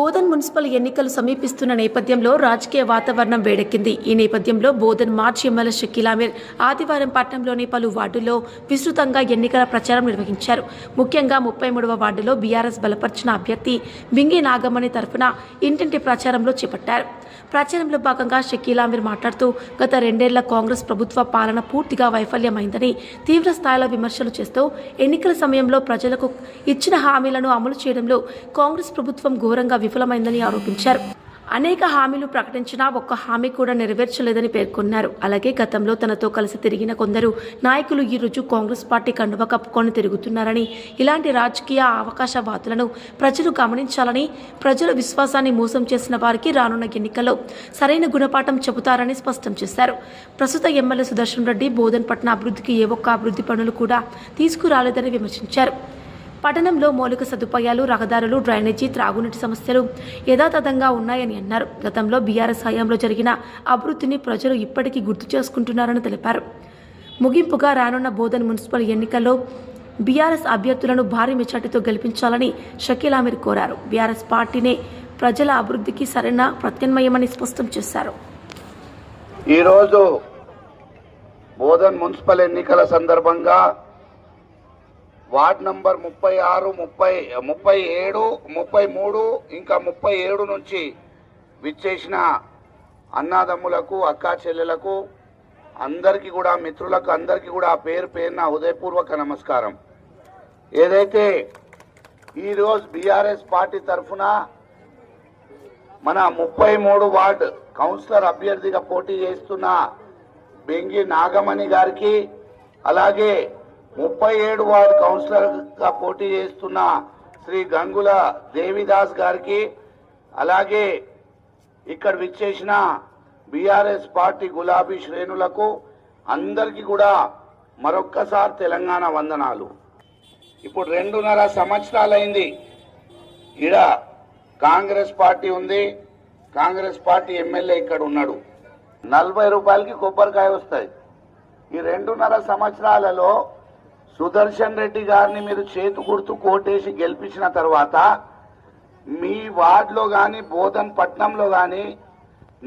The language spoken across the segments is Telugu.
బోధన్ మున్సిపల్ ఎన్నికలు సమీపిస్తున్న నేపథ్యంలో రాజకీయ వాతావరణం వేడెక్కింది. ఈ నేపథ్యంలో బోధన్ మార్చి ఎమ్మెల్యే షకీలామీర్ ఆదివారం పట్టణంలోని పలు వార్డుల్లో విస్తృతంగా ఎన్నికల ప్రచారం నిర్వహించారు. ముఖ్యంగా ముప్పై మూడవ వార్డులో బీఆర్ఎస్ బలపరిచిన అభ్యర్థి బింగి నాగమణి తరఫున ఇంటింటి ప్రచారంలో చేపట్టారు. ప్రచారంలో భాగంగా షకీలామీర్ మాట్లాడుతూ గత రెండేళ్ళ కాంగ్రెస్ ప్రభుత్వ పాలన పూర్తిగా వైఫల్యమైందని తీవ్ర స్థాయిలో విమర్శలు చేస్తూ ఎన్నికల సమయంలో ప్రజలకు ఇచ్చిన హామీలను అమలు చేయడంలో కాంగ్రెస్ ప్రభుత్వం ఘోరంగా విఫలమైందని ఆరోపించారు. అనేక హామీలు ప్రకటించినా ఒక్క హామీ కూడా నెరవేర్చలేదని పేర్కొన్నారు. అలాగే గతంలో తనతో కలిసి తిరిగిన కొందరు నాయకులు ఈ రోజు కాంగ్రెస్ పార్టీ కండువ కప్పుకొని తిరుగుతున్నారని ఇలాంటి రాజకీయ అవకాశవాదులను ప్రజలు గమనించాలని ప్రజల విశ్వాసాన్ని మోసం చేసిన వారికి రానున్న ఎన్నికల్లో సరైన గుణపాఠం చెబుతారని స్పష్టం చేశారు. ప్రస్తుత ఎమ్మెల్యే సుదర్శన్ రెడ్డి బోధన్ పట్న అభివృద్ధికి ఏ ఒక్క అభివృద్ధి పనులు కూడా తీసుకురాలేదని విమర్శించారు. పట్టణంలో మౌలిక సదుపాయాలు రహదారులు డ్రైనేజీ త్రాగునీటి సమస్యలు యథాతథంగా ఉన్నాయని అన్నారు. గతంలో బీఆర్ఎస్ హయాంలో జరిగిన అభివృద్ధిని ప్రజలు ఇప్పటికీ గుర్తు చేసుకుంటున్నారని తెలిపారు. ముగింపుగా రానున్న బోధన్ మున్సిపల్ ఎన్నికల్లో బీఆర్ఎస్ అభ్యర్థులను భారీ మెజార్టీతో గెలిపించాలని షకీల్ ఆమీర్ కోరారు. బీఆర్ఎస్ పార్టీనే ప్రజల అభివృద్ధికి సరైన ప్రత్యామ్నాయమని స్పష్టం చేశారు. ఈరోజు బోధన్ మున్సిపల్ ఎన్నికల సందర్భంగా వార్డ్ నంబర్ ముప్పై ఆరు ముప్పై ముప్పై ఏడు ముప్పై మూడు ఇంకా ముప్పై ఏడు నుంచి విచ్చేసిన అన్నాదమ్ములకు అక్కా చెల్లెలకు అందరికీ కూడా మిత్రులకు అందరికీ కూడా పేరు పేరున హృదయపూర్వక నమస్కారం. ఏదైతే ఈరోజు బీఆర్ఎస్ పార్టీ తరఫున మన ముప్పై మూడు వార్డ్ కౌన్సిలర్ అభ్యర్థిగా పోటీ చేస్తున్న బెంగి నాగమణి గారికి అలాగే ముప్పై ఏడు వార్డు కౌన్సిలర్గా పోటీ చేస్తున్న శ్రీ గంగుల దేవిదాస్ గారికి అలాగే ఇక్కడ విచ్చేసిన బీఆర్ఎస్ పార్టీ గులాబీ శ్రేణులకు అందరికీ కూడా మరొక్కసారి తెలంగాణ వందనాలు. ఇప్పుడు రెండున్నర సంవత్సరాలైంది ఈడ కాంగ్రెస్ పార్టీ ఉంది. కాంగ్రెస్ పార్టీ ఎమ్మెల్యే ఇక్కడ ఉన్నాడు. నలభై రూపాయలకి కొబ్బరికాయ వస్తాయి. ఈ రెండున్నర సంవత్సరాలలో సుదర్శన్ రెడ్డి గారిని మీరు చేతు గుర్తు కోటేసి గెలిపించిన తర్వాత మీ వార్డులో కానీ బోధన్ పట్నంలో కానీ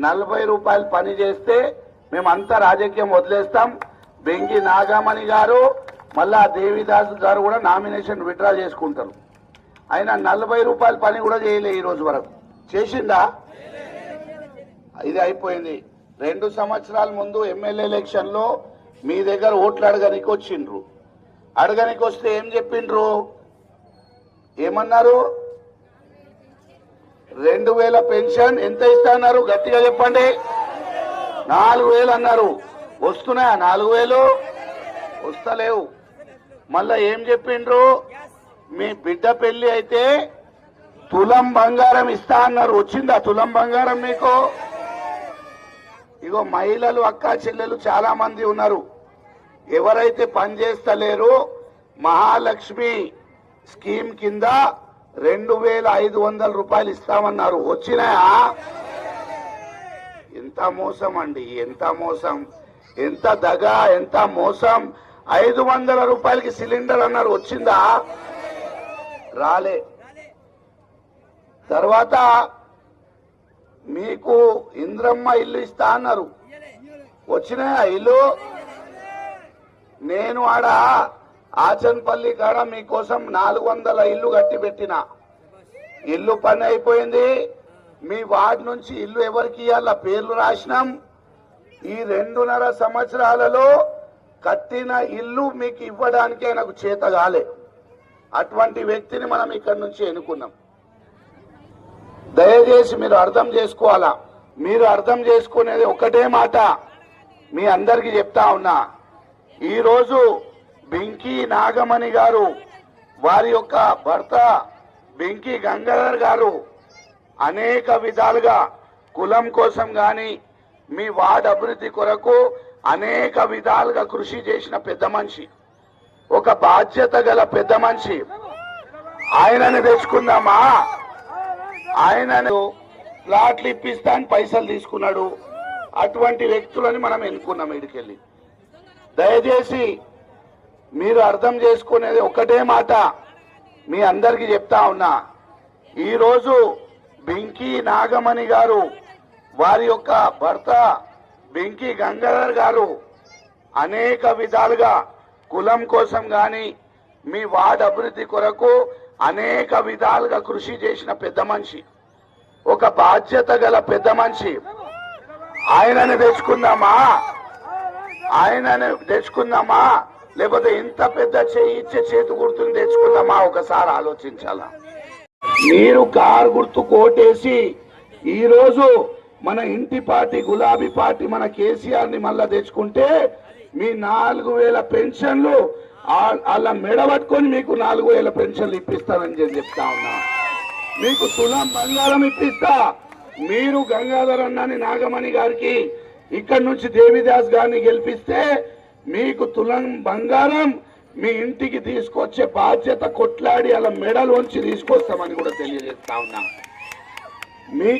నలభై రూపాయలు పని చేస్తే మేమంతా రాజకీయం వదిలేస్తాం. బెంగి నాగామణి గారు మళ్ళా దేవిదాస్ గారు కూడా నామినేషన్ విత్డ్రా చేసుకుంటారు. ఆయన నలభై రూపాయల పని కూడా చేయలే ఈ రోజు వరకు. చేసిందా? ఇది అయిపోయింది. రెండు సంవత్సరాల ముందు ఎమ్మెల్యే ఎలక్షన్లో మీ దగ్గర ఓట్లు అడగనికి వచ్చిండ్రు. అడగనికి వస్తే ఏం చెప్పిండ్రు? ఏమన్నారు? రెండు వేల పెన్షన్ ఎంత ఇస్తున్నారు గట్టిగా చెప్పండి. నాలుగు వేలు అన్నారు. వస్తున్నాయా? నాలుగు వేలు? వస్తలేవు. మళ్ళా ఏం చెప్పిండ్రు? మీ బిడ్డ పెళ్ళి అయితే తులం బంగారం ఇస్తా అన్నారు. వచ్చిందా తులం బంగారం మీకు? ఇగో మహిళలు అక్క చెల్లెలు చాలా మంది ఉన్నారు. ఎవరైతే పనిచేస్తలేరో మహాలక్ష్మి స్కీమ్ కింద రెండు వేల ఐదు వందల రూపాయలు ఇస్తామన్నారు. వచ్చినాయా? ఎంత మోసం అండి ఎంత మోసం. ఎంత దగ ఎంత మోసం. ఐదు వందల రూపాయలకి సిలిండర్ అన్నారు వచ్చిందా? రాలే. తర్వాత మీకు ఇంద్రమ్మ ఇల్లు ఇస్తా అన్నారు. వచ్చినాయా ఇల్లు? నేను ఆడ ఆచన్పల్లి కాడ మీకోసం నాలుగు వందల ఇల్లు కట్టి పెట్టిన. ఇల్లు పని అయిపోయింది. మీ వార్డు నుంచి ఇల్లు ఎవరికి ఇవ్వాల పేర్లు రాసినాం. ఈ రెండున్నర సంవత్సరాలలో కట్టిన ఇల్లు మీకు ఇవ్వడానికే నాకు చేత కాలే. అటువంటి వ్యక్తిని మనం ఇక్కడి నుంచి ఎన్నుకున్నాం. దయచేసి మీరు అర్థం చేసుకోవాలా? మీరు అర్థం చేసుకునేది ఒకటే మాట. మీ అందరికి చెప్తా ఉన్నా. ఈరోజు బెంకీ నాగమణి గారు వారి యొక్క భర్త బింకీ గంగాధర్ గారు అనేక విధాలుగా కులం కోసం గాని మీ వార్డ్ అభివృద్ధి కొరకు అనేక విధాలుగా కృషి చేసిన పెద్ద మనిషి. ఒక బాధ్యత గల పెద్ద మనిషి. ఆయనని తెచ్చుకుందామా? ఆయనను ప్లాట్లు ఇప్పిస్తా అని పైసలు తీసుకున్నాడు. అటువంటి వ్యక్తులని మనం ఎన్నుకున్నాం ఇడికెళ్ళి దయచేసి మీరు అర్థం చేసుకునేది ఒకటే మాట మీ అందరికీ చెప్తా ఉన్నా. ఈరోజు బింకీ నాగమణి గారు వారి యొక్క భర్త బింకీ గంగాధర్ గారు అనేక విధాలుగా కులం కోసం గాని మీ వార్డ్ అభివృద్ధి కొరకు అనేక విధాలుగా కృషి చేసిన పెద్ద మనిషి. ఒక బాధ్యత గల పెద్ద మనిషి. ఆయనని తెచ్చుకుందామా? ఆయనని తెచ్చుకుందామా? లేకపోతే ఇంత పెద్ద చేయి ఇచ్చే చేతి గుర్తుని తెచ్చుకుందామా? ఒకసారి ఆలోచించాలా? మీరు కారు గుర్తు కోటేసి ఈరోజు మన ఇంటి పార్టీ గులాబీ పార్టీ మన కేసీఆర్ని మళ్ళా తెచ్చుకుంటే మీ నాలుగు వేల పెన్షన్లు అలా మెడబట్టుకొని మీకు నాలుగు వేల పెన్షన్లు ఇప్పిస్తానని చెప్పి చెప్తా ఉన్నా. మీకు తులం బంగారం ఇప్పిస్తా. మీరు గంగాధర్ అన్నని నాగమణి గారికి ఇక్కడి నుంచి దేవిదాస్ గారిని గెలిపిస్తే మీకు తులం బంగారం మీ ఇంటికి తీసుకొచ్చే బాధ్యత కొట్లాడి అలా మెడలోంచి తీసుకొస్తామని కూడా తెలియజేస్తా ఉన్నా. మీ